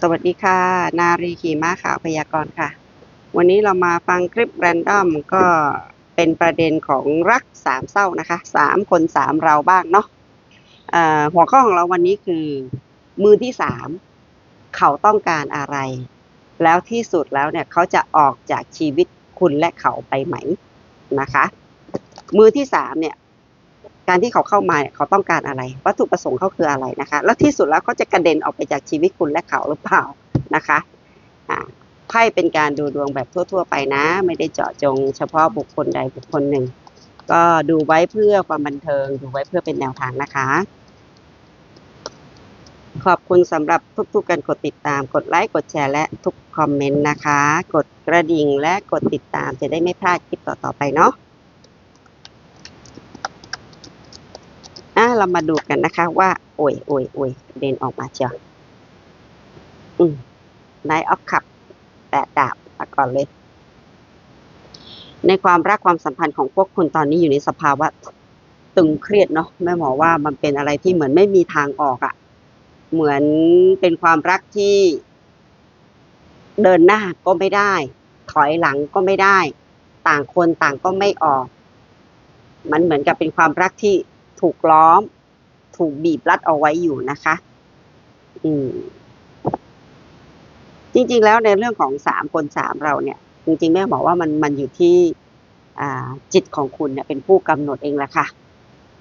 สวัสดีค่ะ นารีขี่ม้าขาวพยากรณ์ค่ะ วันนี้เรามาฟังคลิปแรนดอมก็เป็นประเด็นของรักสามเศร้านะคะสามคนสามเราบ้างเนาะเอ่อหัวข้อของเราวันนี้คือ มือที่สามเขาต้องการอะไร แล้วที่สุดแล้วเนี่ยเขาจะออกจากชีวิตคุณและเขาไปไหมนะคะ มือที่สามเนี่ย การที่เขาเข้ามาเนี่ยเขาต้องการอะไร วัตถุประสงค์เขาคืออะไรนะคะ แล้วที่สุดแล้วเขาจะกระเด็นออกไปจากชีวิตคุณและเขาหรือเปล่านะคะอ่าไพ่เป็นการดูดวงแบบทั่ว ๆ ไปนะ ไม่ได้เจาะจง เฉพาะบุคคลใดบุคคลหนึ่ง ก็ดูไว้เพื่อความบันเทิง ดูไว้เพื่อเป็นแนวทางนะคะ ขอบคุณสำหรับทุกๆการกดติดตาม กดไลค์กดแชร์และทุกคอมเมนต์นะคะ กดกระดิ่งและกดติดตามจะได้ไม่พลาดคลิปต่อๆไปเนาะ อะ เรามาดูกันนะคะ ว่า โอ้ยโอ้ยโอ้ยเด่นออกมาเชียวอืมนายออฟขับแปดดาบมาก่อนเลย ในความรักความสัมพันธ์ของพวกคุณตอนนี้อยู่ในสภาวะตึงเครียดเนาะแม่หมอว่ามันเป็นอะไรที่เหมือนไม่มีทางออกอะ่ะ เหมือนเป็นความรักที่ เดินหน้าก็ไม่ได้ ถอยหลังก็ไม่ได้ ต่างคนต่างก็ไม่ออก มันเหมือนกับเป็นความรักที่ ถูกล้อม ถูกบีบรัดเอาไว้อยู่นะคะ อืมจริง ๆ แล้วในเรื่องของสามคนสามเราเนี่ย จริง ๆ แม่บอกว่ามันมันอยู่ที่จิตของคุณเนี่ยเป็นผู้กำหนดเองแหละค่ะ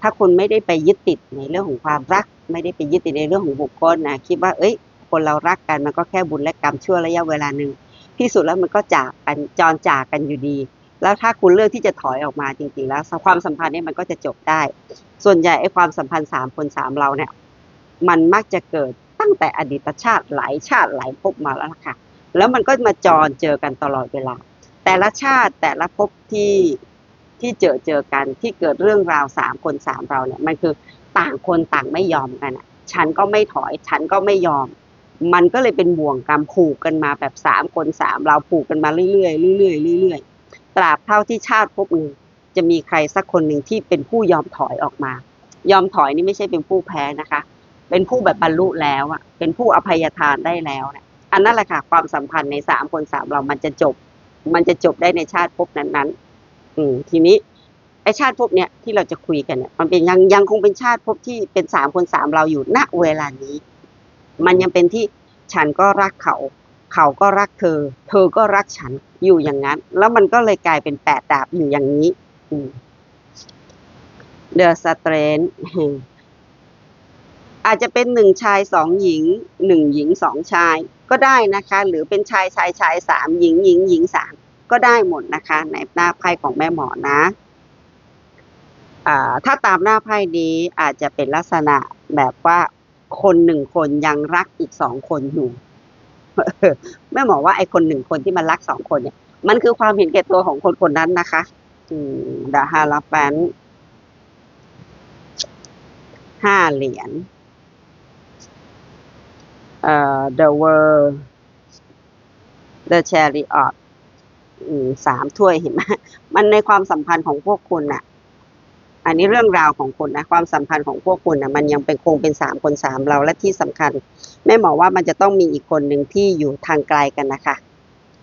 ถ้าคุณไม่ได้ไปยึดติดในเรื่องของความรัก ไม่ได้ไปยึดติดในเรื่องของบุคคลนะคิดว่า เอ้ย คนเรารักกันมันก็แค่บุญและกรรมชั่วระยะเวลาหนึ่งที่สุดแล้วมันก็จากกันจรจากกันอยู่ดี แล้วถ้าคุณเลือกที่จะถอยออกมาจริงๆ แล้ว ความสัมพันธ์เนี่ยมันก็จะจบได้ ส่วนใหญ่ไอ้ความสัมพันธ์สามคนสามเราเนี่ย มันมักจะเกิดตั้งแต่อดีตชาติหลายชาติหลายภพมาแล้วล่ะค่ะ แล้วมันก็มาจรเจอกันตลอดเวลา แต่ละชาติแต่ละภพที่ที่เจอเจอกันที่เกิดเรื่องราวสามคนสามเราเนี่ย มันคือต่างคนต่างไม่ยอมกันอะ ฉันก็ไม่ถอย ฉันก็ไม่ยอม มันก็เลยเป็นบ่วงกรรมผูกกันมาแบบสามคนสามเราผูกกันมาเรื่อยๆเรื่อยๆเรื่อยๆ ตราบเท่าที่ชาติภพหนึ่งจะมีใครสักคนหนึ่งที่เป็นผู้ยอมถอยออกมา ยอมถอยนี่ไม่ใช่เป็นผู้แพ้นะคะ เป็นผู้แบบบรรลุแล้วอะเป็นผู้อภัยทานได้แล้วนี่ยอันนั้นแหละค่ะ ความสัมพันธ์ในสามคนสามเรามันจะจบ มันจะจบได้ในชาติภพนั้นๆ อืมทีนี้ไอชาติภพเนี้ยที่เราจะคุยกันเนี่ยมันเป็นยังยังคงเป็นชาติภพที่เป็นสามคนสามเราอยู่ณเวลานี้ มันยังเป็นที่ฉันก็รักเขา เขาก็รักเธอ เธอก็รักฉันอยู่อย่างนั้น แล้วมันก็เลยกลายเป็นแปดดาบอยู่อย่างนี้อืม The Strength อาจจะเป็นหนึ่งชายสองหญิงหนึ่งหญิงสองชายก็ได้นะคะ หรือเป็นชายชายชายสามหญิงหญิงหญิงสามก็ได้หมดนะคะในหน้าไพ่ของแม่หมอนะอ่าถ้าตามหน้าไพ่นี้อาจจะเป็นลักษณะแบบว่าคนหนึ่งคนยังรักอีกสองคนอยู่ แม่หมอว่าไอ้คนหนึ่งคนที่มันรักสองคนเนี่ย มันคือความเห็นแก่ตัวของคนคนนั้นนะคะ อืมดาฮาราแฟนห้าเหรียญเอ่อ the world the chariot อืมสามถ้วยเห็นไหมมันในความสัมพันธ์ของพวกคุณน่ะ อันนี้เรื่องราวของคุณนะความสัมพันธ์ของพวกคุณนะมันยังเป็นคงเป็นสามคนสามเราและที่สำคัญแม่หมอว่ามันจะต้องมีอีกคนหนึ่งที่อยู่ทางไกลกันนะคะ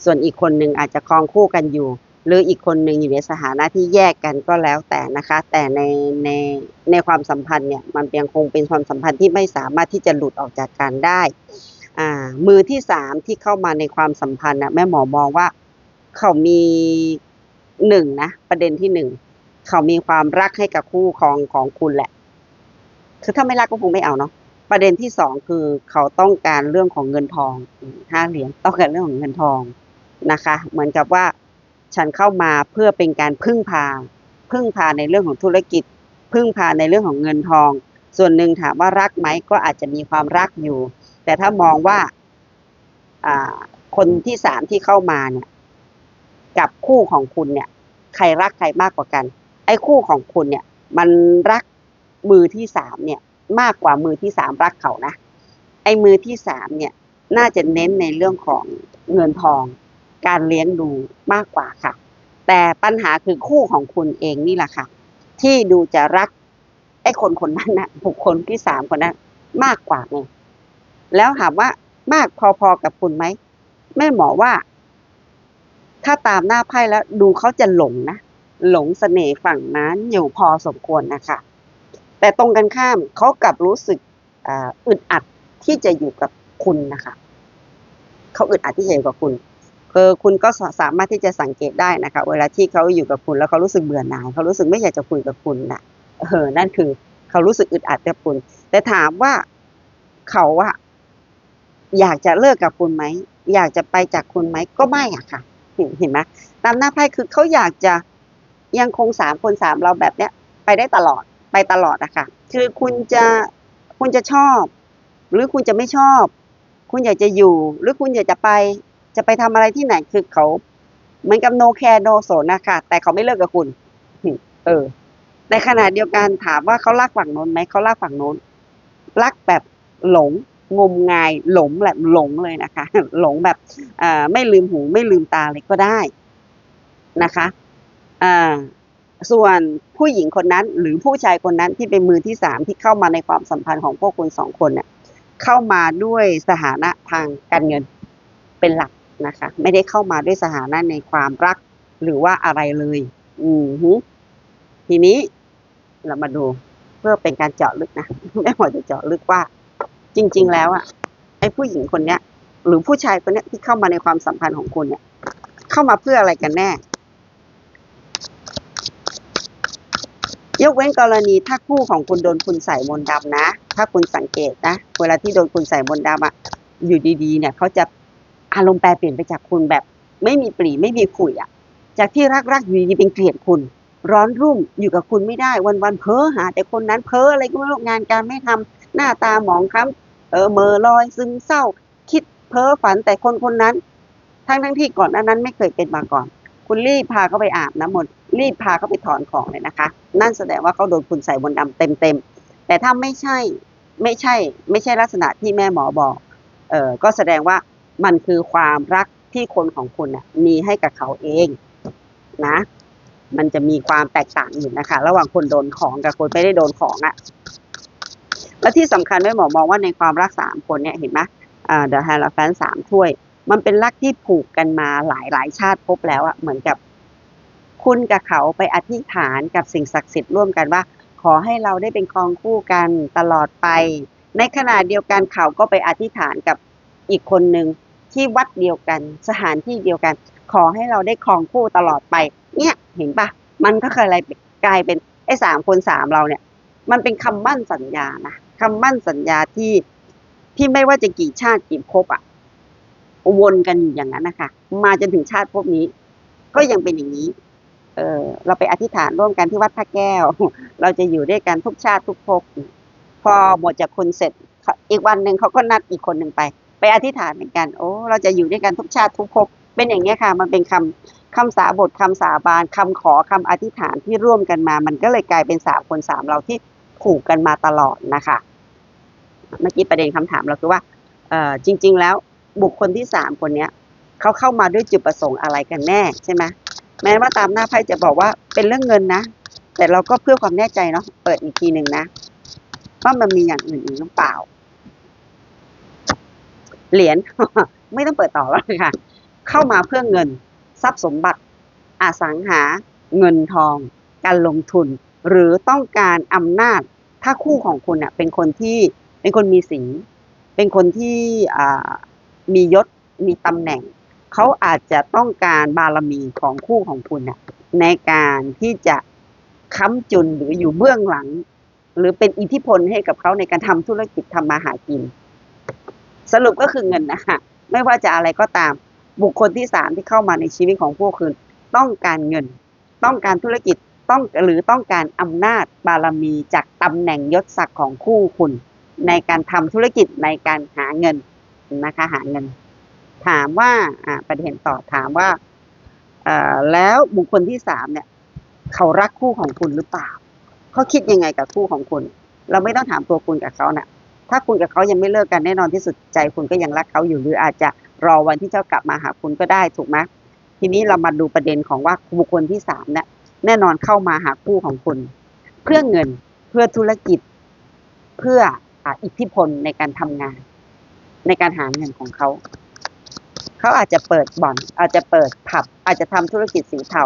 ส่วนอีกคนหนึ่งอาจจะครองคู่กันอยู่ หรืออีกคนหนึ่งอยู่ในสถานะที่แยกกันก็แล้วแต่นะคะ แต่ในในในความสัมพันธ์เนี่ยมันยังคงเป็นความสัมพันธ์ที่ไม่สามารถที่จะหลุดออกจากกันได้อ่ามือที่สามที่เข้ามาในความสัมพันธ์นะแม่หมอมองว่าเขามีหนึ่งนะประเด็นที่หนึ่ง เขามีความรักให้กับคู่ครองของคุณแหละ คือถ้าไม่รักก็คงไม่เอาเนาะประเด็นที่สองคือเขาต้องการเรื่องของเงินทองห้าเหรียญต้องการเรื่องของเงินทองนะคะ เหมือนกับว่าฉันเข้ามาเพื่อเป็นการพึ่งพา พึ่งพาในเรื่องของธุรกิจ พึ่งพาในเรื่องของเงินทอง ส่วนหนึ่งถามว่ารักไหมก็อาจจะมีความรักอยู่ แต่ถ้ามองว่าคนที่สามที่เข้ามาเนี่ย กับคู่ของคุณเนี่ย ใครรักใครมากกว่ากัน ไอ้คู่ของคุณเนี่ย มันรักมือที่สามเนี่ย มากกว่ามือที่สามรักเขานะไอ้มือที่สามเนี่ย น่าจะเน้นในเรื่องของเงินทอง การเลี้ยงดูมากกว่าค่ะ แต่ปัญหาคือคู่ของคุณเองนี่แหละค่ะ ที่ดูจะรักไอ้คนคนนั้นนะบุคคลที่สามคนนั้น มากกว่าไงแล้วถามว่ามากพอๆกับคุณไหมแม่หมอว่า ถ้าตามหน้าไพ่แล้วดูเขาจะหลงนะ หลงเสน่ห์ฝั่งนั้นอยู่พอสมควรนะคะ แต่ตรงกันข้ามเขากลับรู้สึกอ,อึดอัดที่จะอยู่กับคุณนะคะเขาอึดอัดที่จะอยู่กับคุณเออคุณก็สามารถที่จะสังเกตได้นะคะ เวลาที่เขาอยู่กับคุณแล้วเขารู้สึกเบื่อหน่ายเขารู้สึกไม่อยากจะคุยกับคุณนะเออนั่นคือเขารู้สึกอึดอัดกับคุณ แต่ถามว่าเขาอะอยากจะเลิกกับคุณไหมอยากจะไปจากคุณไหมก็ไม่อะค่ะ เห็นไหมตามหน้าไพ่คือเขาอยากจะ ยังคงสามคนสามเราแบบเนี้ยไปได้ตลอดไปตลอดอะค่ะ คือคุณจะคุณจะชอบ หรือคุณจะไม่ชอบ คุณอยากจะอยู่ หรือคุณอยากจะไป จะไปทำอะไรที่ไหนคือเขาเหมือนกับ no care no สนนะคะแต่เขาไม่เลิกกับคุณ เออในขณะเดียวกันถามว่าเขารักฝั่งโน้นไหมเขารักฝั่งโน้นรักแบบหลงงมงายหลงแบบหลงเลยนะคะ หลงแบบอ่าไม่ลืมหูไม่ลืมตาเลยก็ได้นะคะ อ่าส่วนผู้หญิงคนนั้นหรือผู้ชายคนนั้นที่เป็นมือที่สามที่เข้ามาในความสัมพันธ์ของพวกคุณสองคนเนี่ยเข้ามาด้วยสถานะทางการเงินเป็นหลักนะคะ ไม่ได้เข้ามาด้วยสถานะในความรักหรือว่าอะไรเลย อือฮึทีนี้เรามาดูเพื่อเป็นการเจาะลึกนะแม่หมอจะเจาะลึกว่า จริง ๆ แล้วอะไอ้ผู้หญิงคนเนี้ย หรือผู้ชายคนเนี้ยที่เข้ามาในความสัมพันธ์ของคุณเนี่ย เข้ามาเพื่ออะไรกันแน่ ยกเว้นกรณีถ้าคู่ของคุณโดนคุณใส่มนต์ดำนะ ถ้าคุณสังเกตนะ เวลาที่โดนคุณใส่มนต์ดำอะอยู่ดีๆ เนี่ยเขาจะอารมณ์แปรเปลี่ยนไปจากคุณแบบ ไม่มีปรีไม่มีขุยอะจากที่รักๆอยู่ดีเป็นเกลียดคุณ ร้อนรุ่มอยู่กับคุณไม่ได้วันๆเพ้อหา แต่คนนั้นเพ้ออะไรก็ไม่รู้งานการไม่ทำหน้าตาหมองคล้ำเออเมอลอยซึมเศร้า คิดเพ้อฝันแต่คนคนนั้น ทั้งทั้งที่ก่อนหน้านั้นไม่เคยเป็นมาก่อน คุณรีบพาเขาไปอาบน้ำมนต์รีบพาเขาไปถอนของเลยนะคะ นั่นแสดงว่าเขาโดนคุณใส่บนต์ดำเต็มๆแต่ถ้าไม่ใช่ไม่ใช่ ไม่ใช่ลักษณะที่แม่หมอบอกเออก็แสดงว่ามันคือความรักที่คนของคุณน่ะมีให้กับเขาเองนะ มันจะมีความแตกต่างอยู่นะคะ ระหว่างคนโดนของกับคนไม่ได้โดนของอะ่ะและที่สำคัญแม่หมอมองว่าในความรักสามคนเนี่ยเห็นไหมอ่าเดอะแฮร์แฟนสามถ้วย มันเป็นรักที่ผูกกันมาหลายหลายชาติพบแล้วอะเหมือนกับ คุณกับเขาไปอธิษฐานกับสิ่งศักดิ์สิทธิ์ร่วมกันว่า ขอให้เราได้เป็นครองคู่กันตลอดไป ในขณะเดียวกันเขาก็ไปอธิษฐานกับอีกคนหนึ่งที่วัดเดียวกัน สถานที่เดียวกัน ขอให้เราได้ครองคู่ตลอดไป เนี่ยเห็นปะมันก็เคยอะไรกลายเป็นไอ้สามคนสามเราเนี่ย มันเป็นคำมั่นสัญญานะคำมั่นสัญญาที่ที่ไม่ว่าจะกี่ชาติกี่ภพอะ วนกันอยู่อย่างนั้นนะคะมาจนถึงชาติภพนี้ ก็ยังเป็นอย่างนี้ เออเราไปอธิษฐานร่วมกันที่วัดพระแก้ว เราจะอยู่ด้วยกันทุกชาติทุกภพพอหมดจากคนเสร็จ อีกวันหนึ่งเขาก็นัดอีกคนหนึ่งไป ไปอธิษฐานเหมือนกันโอ้เราจะอยู่ด้วยกันทุกชาติทุกภพเป็นอย่างนี้ค่ะ มันเป็นคำคำสาบทคำสาบานคำขอคำอธิษฐานที่ร่วมกันมา มันก็เลยกลายเป็นสามคนสามเราที่ผูกกันมาตลอดนะคะ เมื่อกี้ประเด็นคำถามเราคือว่าเออจริง ๆ แล้ว บุคคลที่สามคนเนี้ยเขาเข้ามาด้วยจุดประสงค์อะไรกันแน่ใช่ไหมแม้ว่าตามหน้าไพ่จะบอกว่าเป็นเรื่องเงินนะ แต่เราก็เพื่อความแน่ใจเนาะเปิดอีกทีหนึ่งนะว่ามันมีอย่างอื่นอีกหรือเปล่า เหรียญไม่ต้องเปิดต่อแล้วค่ะ เข้ามาเพื่อเงิน ทรัพย์สมบัติอสังหา เงินทอง การลงทุน หรือต้องการอำนาจ ถ้าคู่ของคุณเน่ยเป็นคนที่เป็นคนมีสี เป็นคนที่อ่า มียศมีตำแหน่ง เขาอาจจะต้องการบารมีของคู่ของคุณน่ะในการที่จะค้ำจุนหรืออยู่เบื้องหลัง หรือเป็นอิทธิพลให้กับเขาในการทำธุรกิจทำมาหากิน สรุปก็คือเงินนะคะไม่ว่าจะอะไรก็ตาม บุคคลที่สามที่เข้ามาในชีวิตของพวกคุณต้องการเงิน ต้องการธุรกิจต้องหรือต้องการอำนาจบารมีจากตำแหน่งยศศักดิ์ของคู่คุณ ในการทำธุรกิจในการหาเงิน นะคะ หาเงิน ถามว่าอ่าประเด็นต่อถามว่าเอ่อแล้วบุคคลที่สามเนี่ย เขารักคู่ของคุณหรือเปล่าเขาคิดยังไงกับคู่ของคุณ เราไม่ต้องถามตัวคุณกับเขาเนะ่ะ ถ้าคุณกับเขายังไม่เลิกกันแน่นอนที่สุดใจคุณก็ยังรักเขาอยู่หรืออาจจะรอวันที่เจ้ากลับมาหาคุณก็ได้ถูกไหมทีนี้เรามาดูประเด็นของว่าบุคคลที่สามเนี่ยแน่นอนเข้ามาหาคู่ของคุณ เพื่อเงินเพื่อธุรกิจ เพื่ออิทธิพลในการทำงาน ในการหาเงินของเขา เขาอาจจะเปิดบ่อน อาจจะเปิดผับ อาจจะทำธุรกิจสีเทา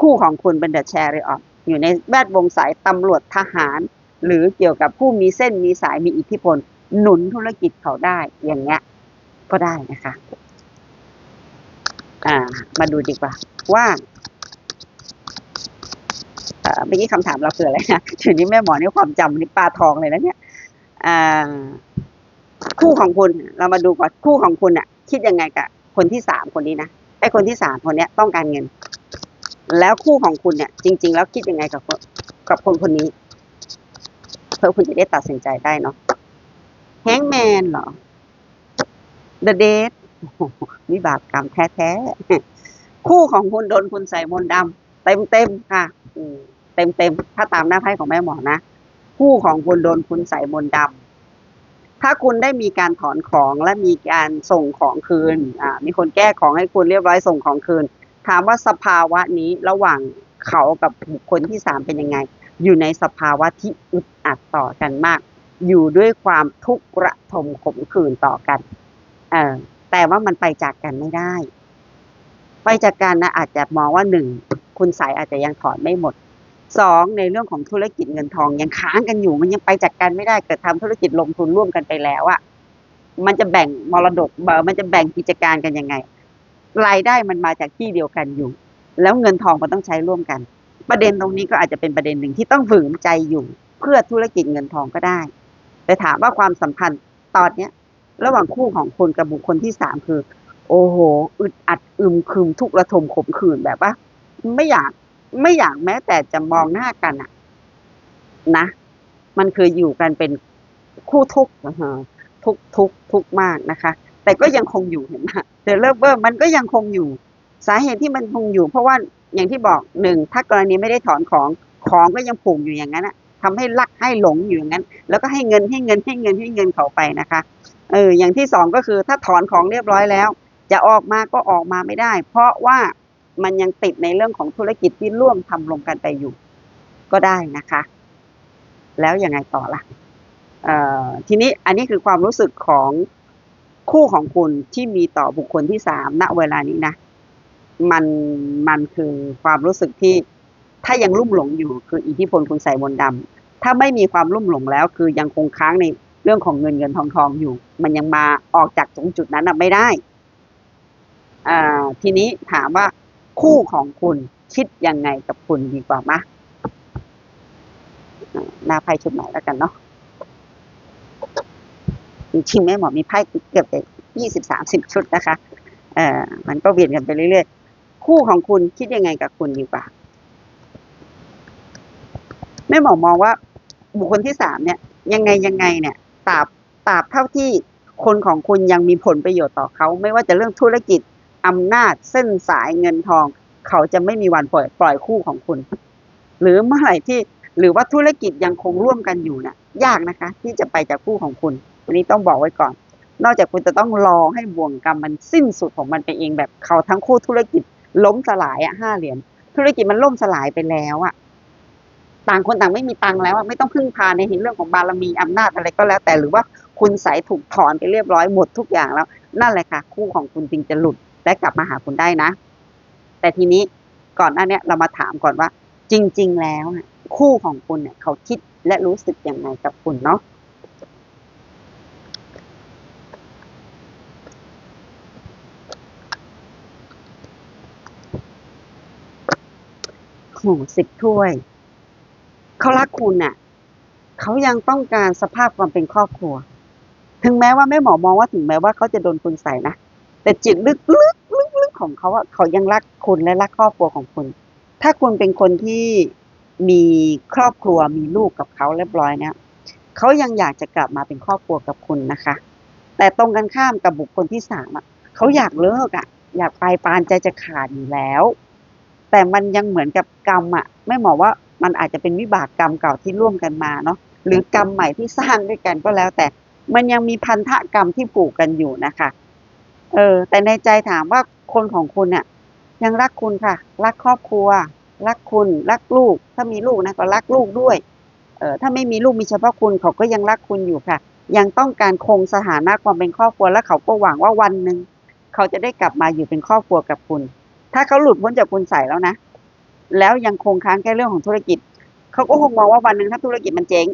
คู่ของคุณเป็นเดอะแชร์ริออตอยู่ในแวดวงสายตำรวจทหาร หรือเกี่ยวกับผู้มีเส้นมีสายมีอิทธิพล หนุนธุรกิจเขาได้อย่างเงี้ยก็ได้นะคะ อ่า มาดูดีกว่า ว่าเอ่อเมื่อกี้คำถามเราคืออะไรนะทีนี้แม่หมอนี่ความจำนี่ปลาทองเลยนะเนี่ย อ่า คู่ของคุณเรามาดูก่อนคู่ของคุณอะคิดยังไงกับคนที่สามคนนี้นะไอ้คนที่สามคนเนี้ยต้องการเงิน แล้วคู่ของคุณเนี่ย จริง ๆ แล้วคิดยังไงกับคนกับคนคนนี้ เพื่อคุณจะได้ตัดสินใจได้เนาะแฮงแมนเหรอ The Date วิบากกรรมแท้ๆ คู่ของคุณโดนคุณใส่มนดำเต็มเต็มๆค่ะเต็มๆ ถ้าตามหน้าไพ่ของแม่หมอนะ คู่ของคุณโดนคุณใส่มนดำ ถ้าคุณได้มีการถอนของและมีการส่งของคืนอ่ามีคนแก้ของให้คุณเรียบร้อยส่งของคืน ถามว่าสภาวะนี้ระหว่างเขากับบุคคลที่สามเป็นยังไง อยู่ในสภาวะที่อึดอัดต่อกันมาก อยู่ด้วยความทุกข์ระทมขมขื่นต่อกันเออแต่ว่ามันไปจากกันไม่ได้ ไปจากกันนะอาจจะมองว่าหนึ่งคุณสายอาจจะยังถอนไม่หมด สองในเรื่องของธุรกิจเงินทองยังค้างกันอยู่ มันยังไปจากกันไม่ได้เกิดทำธุรกิจลงทุนร่วมกันไปแล้วอะมันจะแบ่งมรดกเบอร์มันจะแบ่งกิจการกันยังไง รายได้มันมาจากที่เดียวกันอยู่ แล้วเงินทองมันต้องใช้ร่วมกัน ประเด็นตรงนี้ก็อาจจะเป็นประเด็นหนึ่งที่ต้องฝืนใจอยู่ เพื่อธุรกิจเงินทองก็ได้ แต่ถามว่าความสัมพันธ์ตอนเนี้ย ระหว่างคู่ของคุณกับบุคคลที่สามคือ โอ้โหอึดอัดอึมครึมทุกระทมขมขื่นแบบว่า ไม่อยาก ไม่อยากแม้แต่จะมองหน้ากันอะนะ มันคืออยู่กันเป็นคู่ทุกข์ทุกทุกทุกมากนะคะ แต่ก็ยังคงอยู่เห็นไหมเดลเลอร์เบอร์มันก็ยังคงอยู่ สาเหตุที่มันคงอยู่ เพราะว่าอย่างที่บอกหนึ่งถ้ากรณีไม่ได้ถอนของของก็ยังผูกอยู่อย่างนั้นอะทำให้ลักให้หลงอยู่อย่างนั้น แล้วก็ให้เงินให้เงินให้เงินให้เงินเขาไปนะคะเอออย่างที่สองก็คือถ้าถอนของเรียบร้อยแล้ว จะออกมาก็ออกมาไม่ได้ เพราะว่า มันยังติดในเรื่องของธุรกิจที่ร่วมทำลงกันไปอยู่ ก็ได้นะคะ แล้วยังไงต่อล่ะเอ่อทีนี้อันนี้คือความรู้สึกของคู่ของคุณที่มีต่อบุคคลที่สามณเวลานี้นะมันมันคือความรู้สึกที่ถ้ายังลุ่มหลงอยู่ คืออิทธิพลคุณใส่มนต์ดำถ้าไม่มีความลุ่มหลงแล้ว คือยังคงค้างในเรื่องของเงินเงินทองทองอยู่ มันยังมาออกจากตรงจุดนั้นไม่ได้อทีนี้ถามว่า คู่ของคุณคิดยังไงกับคุณดีกว่ามะอ่าหน้าไพ่ชุดไหนแล้วกันเนาะจริงๆแม่หมอมีไพ่เกือบจะยี่สิบสามสิบชุดนะคะ เอ่อมันก็เวียนกันไปเรื่อยๆ คู่ของคุณคิดยังไงกับคุณดีกว่าแม่หมอมองว่า บุคคลที่สามเนี่ย ยังไงยังไงเนี่ยตราบตราบเท่าที่คนของคุณยังมีผลประโยชน์ต่อเขา ไม่ว่าจะเรื่องธุรกิจ อำนาจเส้นสายเงินทอง เขาจะไม่มีวันปล่อยปล่อยคู่ของคุณ หรือเมื่อไหร่ที่หรือว่าธุรกิจยังคงร่วมกันอยู่เนี่ยยากนะคะ ที่จะไปจากคู่ของคุณอันนี้ต้องบอกไว้ก่อน นอกจากคุณจะต้องรอให้บ่วงกรรมมันสิ้นสุดของมันไปเองแบบเขาทั้งคู่ธุรกิจล้มสลายอะห้าเหรียญธุรกิจมันล่มสลายไปแล้วอะต่างคนต่างไม่มีตังค์แล้วอะไม่ต้องพึ่งพาในเรื่องของบารมีอำนาจอะไรก็แล้วแต่หรือว่าคุณสายถูกถอนไปเรียบร้อยหมดทุกอย่างแล้ว นั่นแหละค่ะ คู่ของคุณจึงจะหลุด และกลับมาหาคุณได้นะ แต่ทีนี้ก่อนหน้านี้เรามาถามก่อนว่า จริง ๆ แล้วคู่ของคุณเนี่ย เขาคิดและรู้สึกยังไงกับคุณเนาะโหสิบถ้วย เขารักคุณน่ะ เขายังต้องการสภาพความเป็นครอบครัว ถึงแม้ว่าแม่หมอมองว่าถึงแม้ว่าเขาจะโดนคุณใส่นะ แต่จิตลึกลึกลึกลึกของเขาอะเขายังรักคุณและรักครอบครัวของคุณ ถ้าคุณเป็นคนที่มีครอบครัวมีลูกกับเขาเรียบร้อยเนี่ยเขายังอยากจะกลับมาเป็นครอบครัวกับคุณนะคะ แต่ตรงกันข้ามกับบุคคลที่สามอะเขาอยากเลิกอะอยากไปปานใจจะขาดอยู่แล้ว แต่มันยังเหมือนกับกรรมอะไม่หมอว่ามันอาจจะเป็นวิบากกรรมเก่าที่ร่วมกันมาเนาะหรือกรรมใหม่ที่สร้างด้วยกันก็แล้วแต่มันยังมีพันธะกรรมที่ผูกกันอยู่นะคะ เออ แต่ในใจถามว่าคนของคุณเนี่ยยังรักคุณค่ะ รักครอบครัว รักคุณ รักลูก ถ้ามีลูกนะก็รักลูกด้วย เออถ้าไม่มีลูกมีเฉพาะคุณเขาก็ยังรักคุณอยู่ค่ะ ยังต้องการคงสถานะความเป็นครอบครัวและเขาก็หวังว่าวันหนึ่งเขาจะได้กลับมาอยู่เป็นครอบครัวกับคุณ ถ้าเขาหลุดพ้นจากคุณใส่แล้วนะ แล้วยังคงค้างแค่เรื่องของธุรกิจ เขาก็คงมองว่าวันหนึ่งถ้าธุรกิจมันเจ๊ง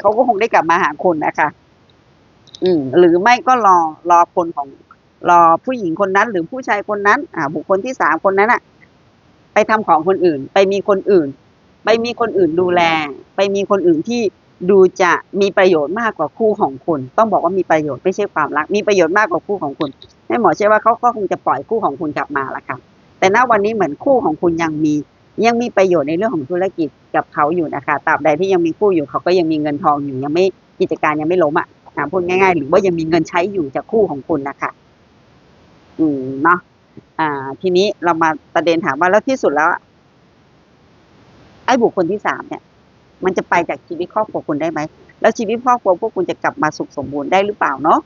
เขาก็คงได้กลับมาหาคุณนะคะ อืม หรือไม่ก็รอรอคนของ รอผู้หญิงคนนั้นหรือผู้ชายคนนั้นอ่าบุคคลที่สามคนนั้นอะไปทำของคนอื่น ไปมีคนอื่น ไปมีคนอื่นดูแล ไปมีคนอื่นที่ดูจะมีประโยชน์มากกว่าคู่ของคุณ ต้องบอกว่ามีประโยชน์ไม่ใช่ความรัก มีประโยชน์มากกว่าคู่ของคุณแม่หมอเชื่อว่าเขาก็คงจะปล่อยคู่ของคุณกลับมาละค่ะ แต่ณวันนี้เหมือนคู่ของคุณยังมียังมีประโยชน์ในเรื่องของธุรกิจกับเขาอยู่นะคะตราบใดที่ยังมีคู่อยู่เขาก็ยังมีเงินทองอยู่ยังไม่กิจการยังไม่ล้มอะพูดง่ายๆ หรือว่ายังมีเงินใช้อยู่จากคู่ของคุณนะคะ อืมเนาะอ่า ทีนี้เรามาประเด็นถามว่าแล้วที่สุดแล้วไอ้บุคคลที่สามเนี่ย มันจะไปจากชีวิตครอบครัวคุณได้ไหมแล้วชีวิตครอบครัวพวกคุณจะกลับมาสุขสมบูรณ์ได้หรือเปล่าเนาะ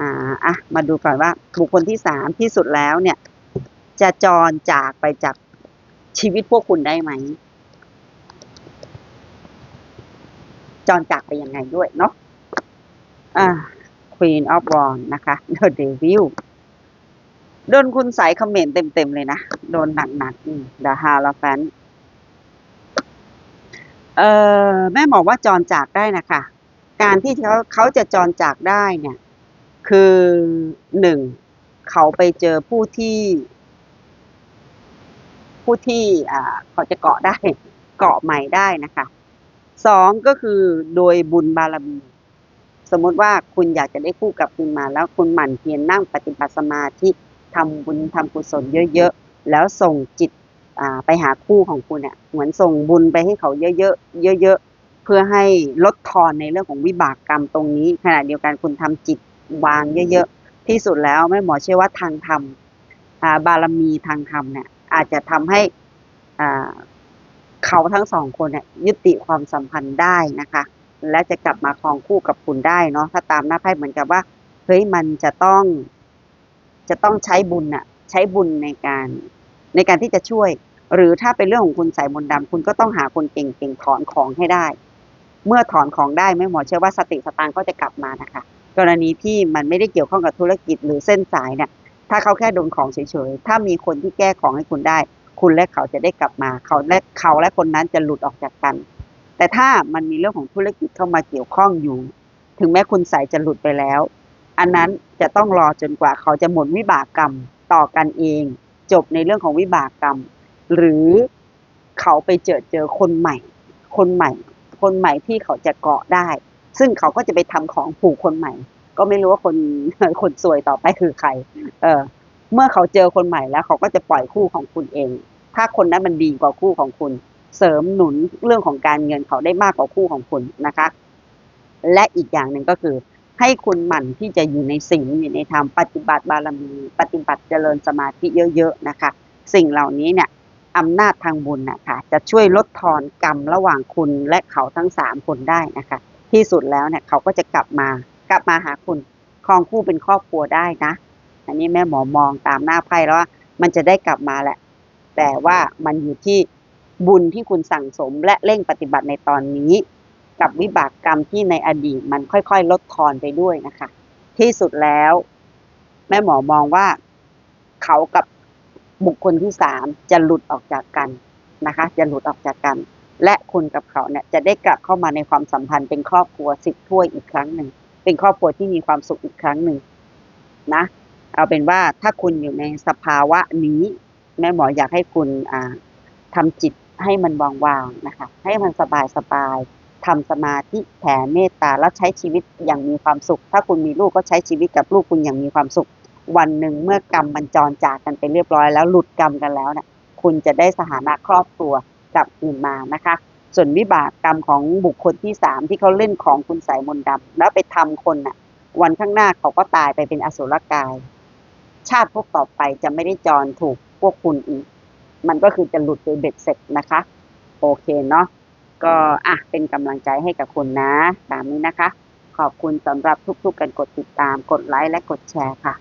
อ่าอะมาดูก่อนว่า บุคคลที่สามที่สุดแล้วเนี่ย จะจรจากไปจากชีวิตพวกคุณได้ไหมจรจากไปยังไงด้วยเนาะอ่า Queen of Wands นะคะ The Devil โดนคุณสายคอมเมนต์เต็มๆเลยนะ โดนหนักๆอืม The Hierophant เอ่อแม่หมอว่าจรจากได้นะคะ การที่เขาเขาจะจรจากได้เนี่ย คือหนึ่งเขาไปเจอผู้ที่ ผู้ที่อ่าเขาจะเกาะได้เกาะใหม่ได้นะคะสองก็คือโดยบุญบารมีสมมติว่าคุณอยากจะได้คู่กับคุณมาแล้วคุณหมั่นเพียรนั่งปฏิบัติสมาธิ ทำบุญทำกุศลเยอะๆ แล้วส่งจิตไปหาคู่ของคุณเนี่ยเหมือนส่งบุญไปให้เขาเยอะๆเยอะๆเพื่อให้ลดทอนในเรื่องของวิบากกรรมตรงนี้ ขณะเดียวกันคุณทำจิตวางเยอะๆ ที่สุดแล้วแม่หมอเชื่อว่าทางธรรมบารมีทางธรรมเนี่ยอาจจะทำให้เขาทั้งสองคนเนี่ยยุติความสัมพันธ์ได้นะคะ และจะกลับมาครองคู่กับคุณได้เนาะถ้าตามหน้าไพ่เหมือนกับว่าเฮ้ยมันจะต้อง จะต้องใช้บุญอะใช้บุญในการในการที่จะช่วย หรือถ้าเป็นเรื่องของคุณใส่มนต์ดำคุณก็ต้องหาคนเก่งๆถอนของให้ได้ เมื่อถอนของได้แม่หมอเชื่อว่าสติสตางก็จะกลับมานะคะ กรณีที่มันไม่ได้เกี่ยวข้องกับธุรกิจหรือเส้นสายเนี่ยถ้าเขาแค่โดนของเฉยๆถ้ามีคนที่แก้ของให้คุณได้ คุณและเขาจะได้กลับมา เขาและเขาและคนนั้นจะหลุดออกจากกัน แต่ถ้ามันมีเรื่องของธุรกิจเข้ามาเกี่ยวข้องอยู่ ถึงแม้คุณใส่จะหลุดไปแล้ว อันนั้นจะต้องรอจนกว่าเขาจะหมดวิบากกรรมต่อกันเอง จบในเรื่องของวิบากกรรม หรือเขาไปเจอเจอคนใหม่ คนใหม่ คนใหม่ที่เขาจะเกาะได้ ซึ่งเขาก็จะไปทำของผูกคนใหม่ ก็ไม่รู้ว่าคนคนสวยต่อไปคือใคร เออ เมื่อเขาเจอคนใหม่แล้วเขาก็จะปล่อยคู่ของคุณเอง ถ้าคนนั้นมันดีกว่าคู่ของคุณ เสริมหนุนเรื่องของการเงินเขาได้มากกว่าคู่ของคุณนะคะ และอีกอย่างหนึ่งก็คือ ให้คุณหมั่นที่จะอยู่ในศีลอยู่ในธรรมปฏิบัติบารมี ปฏิบัติเจริญสมาธิเยอะๆนะคะ สิ่งเหล่านี้เนี่ยอำนาจทางบุญนะคะจะช่วยลดทอนกรรมระหว่างคุณและเขาทั้งสามคนได้นะคะ ที่สุดแล้วเนี่ยเขาก็จะกลับมากลับมาหาคุณครองคู่เป็นครอบครัวได้นะ อันนี้แม่หมอมองตามหน้าไพ่แล้วว่ามันจะได้กลับมาแหละ แต่ว่ามันอยู่ที่บุญที่คุณสั่งสมและเร่งปฏิบัติในตอนนี้ กับวิบากกรรมที่ในอดีตมันค่อยๆ ลดทอนไปด้วยนะคะ ที่สุดแล้ว แม่หมอมองว่าเขากับบุคคลที่สามจะหลุดออกจากกันนะคะ จะหลุดออกจากกัน และคุณกับเขาเนี่ยจะได้กลับเข้ามาในความสัมพันธ์เป็นครอบครัวสิบถ้วยอีกครั้งหนึ่งเป็นครอบครัวที่มีความสุขอีกครั้งหนึ่งนะ เอาเป็นว่าถ้าคุณอยู่ในสภาวะนี้ แม่หมออยากให้คุณอ่าทำจิตให้มันวางๆนะคะ ให้มันสบายสบาย ทำสมาธิแผ่เมตตาแล้วใช้ชีวิตอย่างมีความสุข ถ้าคุณมีลูกก็ใช้ชีวิตกับลูกคุณอย่างมีความสุข วันหนึ่งเมื่อกรรมมันจรจากกันไปเรียบร้อยแล้วหลุดกรรมกันแล้วเนี่ยคุณจะได้สถานะครอบครัวกลับคืนมานะคะ ส่วนวิบากกรรมของบุคคลที่สามที่เขาเล่นของคุณสายมนต์ดำแล้วไปทำคนน่ะ วันข้างหน้าเขาก็ตายไปเป็นอสุรกาย ชาติพวกต่อไปจะไม่ได้จรถูกพวกคุณอีก มันก็คือจะหลุดโดยเบ็ดเสร็จนะคะ โอเคเนาะ ก็อะเป็นกำลังใจให้กับคุณนะ ตามนี้นะคะ ขอบคุณสำหรับทุกๆการกดติดตาม กดไลค์และกดแชร์ค่ะ